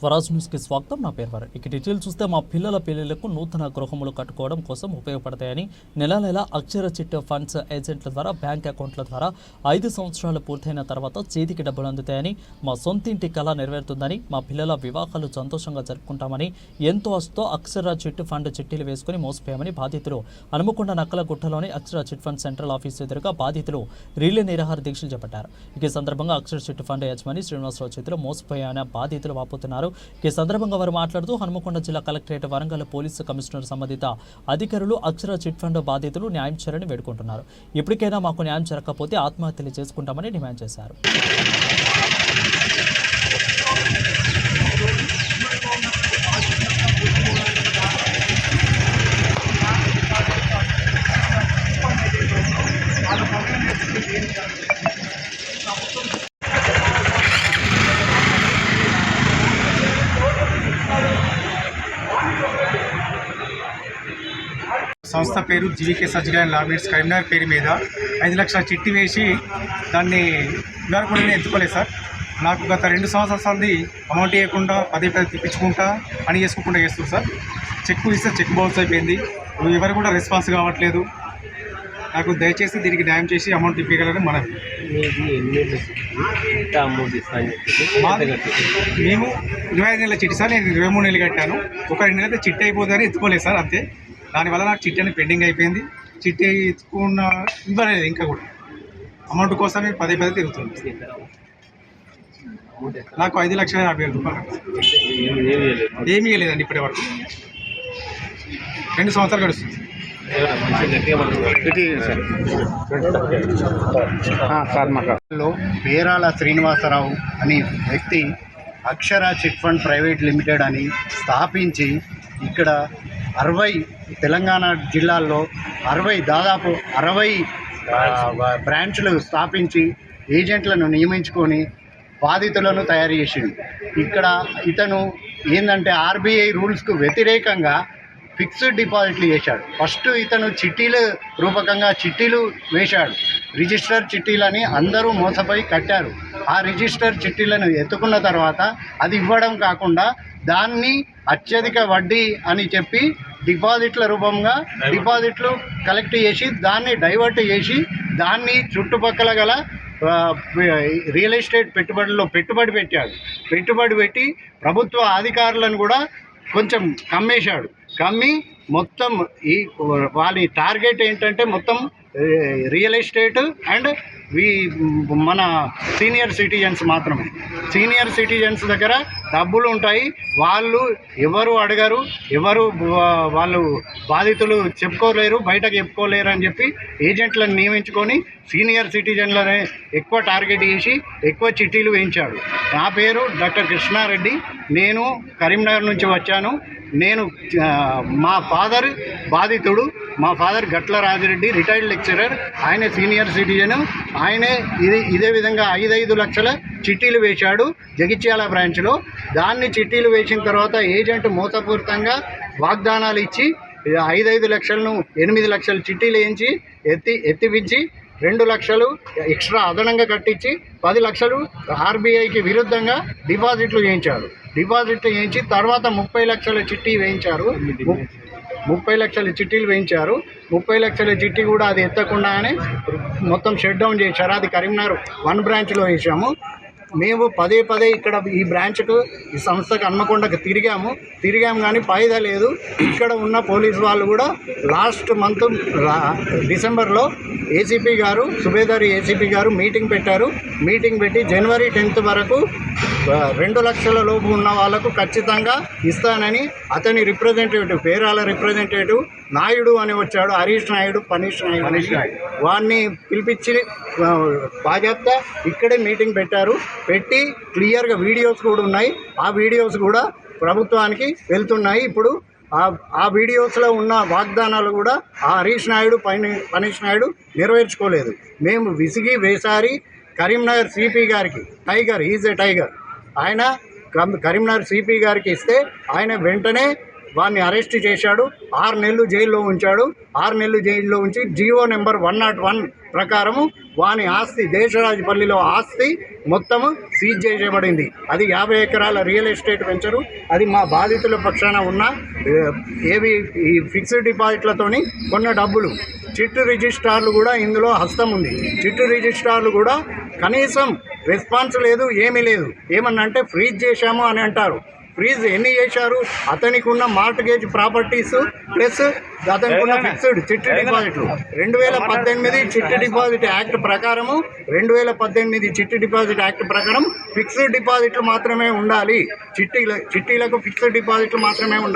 స్వరాజ్ న్యూస్కి స్వాగతం. నా పేరు ఇక డీటెయిల్ చూస్తే మా పిల్లల పెళ్ళిళ్ళకు నూతన గృహములు కట్టుకోవడం కోసం ఉపయోగపడతాయని నెల నెల అక్షర చిట్ ఫండ్స్ ఏజెంట్ల ద్వారా బ్యాంక్ అకౌంట్ల ద్వారా ఐదు సంవత్సరాలు పూర్తయిన తర్వాత చేతికి డబ్బులు అందుతాయని మా సొంతింటి కళ నెరవేరుతుందని మా పిల్లల వివాహాలు సంతోషంగా జరుపుకుంటామని ఎంతో ఆశతో అక్షర చిట్ ఫండ్ చిట్టీలు వేసుకుని మోసపోయామని బాధితులు హనుమకొండ నక్కల గుట్టలోని Akshara chit fund central office ఎదురుగా బాధితులు రీలే నిరాహార దీక్షలు చేపట్టారు. ఇక ఈ సందర్భంగా అక్షర చిట్ ఫండ్ యజమాని శ్రీనివాసరావు చేతిలో మోసపోయాయని బాధితులు వాపోతున్నారు. ఈ సందర్భంగా వారు మాట్లాడుతూ హనుమకొండ జిల్లా కలెక్టరేట్ వరంగల్ పోలీసు కమిషనర్ సంబంధిత అధికారులు అక్షర చిట్ ఫండ్ బాధితులు న్యాయం చేయాలని వేడుకుంటున్నారు. ఇప్పటికైనా మాకు న్యాయం జరగకపోతే ఆత్మహత్యలు చేసుకుంటామని డిమాండ్ చేశారు. సంస్థ పేరు జీవికే సర్జికల్ అండ్ లాబిట్స్ కరీంనగర్ పేరు మీద ఐదు లక్షల చిట్టి వేసి దాన్ని ఇవాళ కూడా నేను ఎత్తుకోలేదు సార్. నాకు గత రెండు సంవత్సరాలది అమౌంట్ ఇవ్వకుండా పదే పదే తిప్పించుకుంటా పని చేసుకోకుండా చేస్తుంది సార్. చెక్ ఇస్తే చెక్ బౌన్స్ అయిపోయింది. ఎవరు కూడా రెస్పాన్స్ కావట్లేదు. నాకు దయచేసి దీనికి న్యాయం చేసి అమౌంట్ ఇప్పగలరని మన మేము ఇరవై ఐదు నెలల చిట్టి సార్ నేను ఇరవై మూడు నెలలు కట్టాను. ఒక రెండు నెలలైతే చిట్టి అయిపోతుందని ఎత్తుకోలేదు సార్ అంతే. దానివల్ల నాకు చిట్టి అని పెండింగ్ అయిపోయింది. చిట్టి ఎత్తుకున్న ఇవ్వలేదు ఇంకా కూడా. అమౌంట్ కోసమే పదే పదే తిరుగుతుంది. నాకు ఐదు లక్షల యాభై వేల రూపాయలు. ఏమి ఇవ్వలేదండి ఇప్పటి వరకు. రెండు సంవత్సరాలు గడుస్తుంది. లో పేరాల శ్రీనివాసరావు అనే వ్యక్తి Akshara chit fund private limited అని స్థాపించి ఇక్కడ అరవై తెలంగాణ జిల్లాల్లో అరవై దాదాపు అరవై బ్రాంచ్లు స్థాపించి ఏజెంట్లను నియమించుకొని బాధితులను తయారు చేసిండు ఇక్కడ ఇతను ఏంటంటే ఆర్బీఐ రూల్స్కు వ్యతిరేకంగా ఫిక్స్డ్ డిపాజిట్లు చేశాడు. ఫస్ట్ ఇతను చిట్టీలు రూపకంగా చిట్టీలు వేశాడు. రిజిస్టర్ చిట్టీలని అందరూ మోసపోయి కట్టారు. ఆ రిజిస్టర్ చిట్టీలను ఎత్తుకున్న తర్వాత అది ఇవ్వడం కాకుండా దాన్ని అత్యధిక వడ్డీ అని చెప్పి డిపాజిట్ల రూపంగా డిపాజిట్లు కలెక్ట్ చేసి దాన్ని డైవర్ట్ చేసి దాన్ని చుట్టుపక్కల గల రియల్ ఎస్టేట్ పెట్టుబడుల్లో పెట్టుబడి పెట్టాడు. పెట్టుబడి పెట్టి ప్రభుత్వ అధికారులను కూడా కొంచెం కమ్మేశాడు. కమ్మి మొత్తం ఈ వాళ్ళ టార్గెట్ ఏంటంటే మొత్తం రియల్ ఎస్టేట్ అండ్ వీ మన సీనియర్ సిటిజన్స్ మాత్రమే. సీనియర్ సిటిజన్స్ దగ్గర డబ్బులు ఉంటాయి. వాళ్ళు ఎవరు అడగరు. ఎవరు వాళ్ళు బాధితులు చెప్పుకోలేరు బయటకు చెప్పుకోలేరు అని చెప్పి ఏజెంట్లను నియమించుకొని సీనియర్ సిటిజన్లనే ఎక్కువ టార్గెట్ చేసి ఎక్కువ చిట్టీలు వేయించాడు. నా పేరు డాక్టర్ కృష్ణారెడ్డి. నేను కరీంనగర్ నుంచి వచ్చాను. నేను మా ఫాదర్ బాధితుడు. మా father Gatla Rajireddy retired lecturer ఆయన సీనియర్ సిటిజన్ ఆయనే ఇది ఇదే విధంగా ఐదైదు లక్షల చిట్టీలు వేశాడు జగిత్యాల బ్రాంచ్లో దాన్ని చిట్టీలు వేసిన తర్వాత ఏజెంట్ మోసపూరితంగా వాగ్దానాలు ఇచ్చి ఐదైదు లక్షలను ఎనిమిది లక్షల చిట్టీలు వేయించి ఎత్తి ఎత్తిపించి రెండు లక్షలు ఎక్స్ట్రా అదనంగా కట్టించి పది లక్షలు ఆర్బీఐకి విరుద్ధంగా డిపాజిట్లు చేయించారు డిపాజిట్లు చేయించి తర్వాత ముప్పై లక్షల చిట్టి వేయించారు. ముప్పై లక్షల చిట్టీలు వేయించారు. ముప్పై లక్షల చిట్టి కూడా అది ఎత్తకుండానే మొత్తం షట్ డౌన్ చేశారు. అది కరీంనగర్ వన్ బ్రాంచ్లో వేసాము మేము పదే పదే ఇక్కడ ఈ బ్రాంచ్కు ఈ సంస్థకు హన్మకొండకు తిరిగాము. తిరిగాము కానీ ఫాయిదా లేదు. ఇక్కడ ఉన్న పోలీస్ వాళ్ళు కూడా లాస్ట్ మంత్ డిసెంబర్లో ఏసీపీ గారు సుబేదారి ఏసీపీ గారు మీటింగ్ పెట్టారు. మీటింగ్ పెట్టి జనవరి టెన్త్ వరకు రెండు లక్షల లోపు ఉన్న వాళ్ళకు ఖచ్చితంగా ఇస్తానని అతని రిప్రజెంటేటివ్ పేరాల రిప్రజెంటేటివ్ నాయుడు అని వచ్చాడు హరీష్ నాయుడు పనీష్ నాయుడు. మనీష్ నాయుడు. వాడిని పిలిపించి బాధ్యత ఇక్కడే మీటింగ్ పెట్టారు. పెట్టి క్లియర్గా వీడియోస్ కూడా ఉన్నాయి. ఆ వీడియోస్ కూడా ప్రభుత్వానికి వెళ్తున్నాయి. ఇప్పుడు ఆ ఆ వీడియోస్లో ఉన్న వాగ్దానాలు కూడా ఆ హరీష్ నాయుడు పని పనీష్ నాయుడు నెరవేర్చుకోలేదు. మేము విసిగి వేసారి కరీంనగర్ సిపి గారికి టైగర్ ఈజ్ ఎ టైగర్. ఆయన కరీంనగర్ సిపి గారికి ఇస్తే ఆయన వెంటనే వాడిని అరెస్ట్ చేశాడు. ఆరు నెలలు జైల్లో ఉంచాడు. ఆరు నెలలు జైల్లో ఉంచి GO number one naught one ప్రకారము వాని ఆస్తి దేశరాజపల్లిలో ఆస్తి మొత్తము సీజ్ చేయబడింది. అది యాభై ఎకరాల రియల్ ఎస్టేట్ వెంచరు. అది మా బాధితుల పక్షాన ఉన్న ఏవి ఈ ఫిక్స్డ్ డిపాజిట్లతోని కొన్న డబ్బులు. చిట్టు రిజిస్ట్రార్లు కూడా ఇందులో హస్తం ఉంది. చిట్టు రిజిస్ట్రార్లు కూడా కనీసం రెస్పాన్స్ లేదు ఏమీ లేదు. ఏమన్నా అంటే ఫ్రీజ్ చేశాము అని అంటారు. ఫ్రీజ్ ఎన్ని చేశారు? అతనికి ఉన్న మార్ట్గేజ్ ప్రాపర్టీస్ ప్లస్ అతనికి ఉన్న ఫిక్స్డ్ చిట్టి డిపాజిట్లు. రెండు వేల పద్దెనిమిది చిట్టి డిపాజిట్ యాక్ట్ ప్రకారము రెండు వేల పద్దెనిమిది చిట్టి డిపాజిట్ యాక్ట్ ప్రకారం ఫిక్స్డ్ డిపాజిట్లు మాత్రమే ఉండాలి. చిట్టీల చిట్టీలకు ఫిక్స్డ్ డిపాజిట్లు మాత్రమే ఉండాలి.